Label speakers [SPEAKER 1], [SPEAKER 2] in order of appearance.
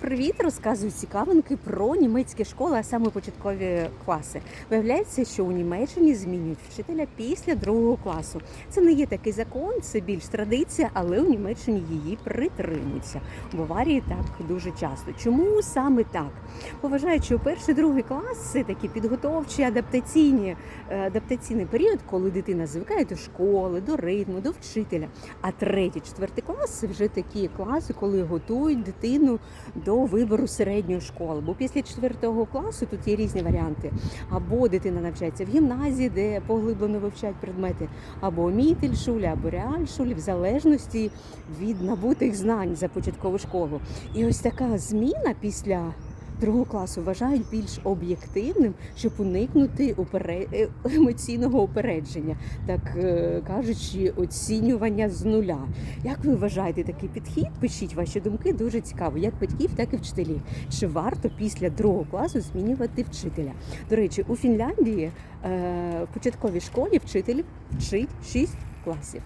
[SPEAKER 1] Привіт! Розказую цікавинки про німецькі школи, а саме початкові класи. Виявляється, що у Німеччині змінюють вчителя після другого класу. Це не є такий закон, це більш традиція, але у Німеччині її притримуються. В Баварії так дуже часто. Чому саме так? Поважають, що перший другий клас це такі підготовчі, адаптаційні е, адаптаційний період, коли дитина звикає до школи, до ритму, до вчителя. А третій, четвертий клас це вже такі класи, коли готують дитину до вибору середньої школи. Бо після четвертого класу тут є різні варіанти. Або дитина навчається в гімназії, де поглиблено вивчають предмети, або у мітельшулі, або реальшуль, в залежності від набутих знань за початкову школу. І ось така зміна після. Другого класу вважають більш об'єктивним, щоб уникнути е, емоційного упередження, так е, кажучи, оцінювання з нуля. Як ви вважаєте такий підхід? Пишіть ваші думки, дуже цікаво, як батьків, так і вчителів. Чи варто після другого класу змінювати вчителя? До речі, у Фінляндії е, в початковій школі вчитель вчить 6 класів.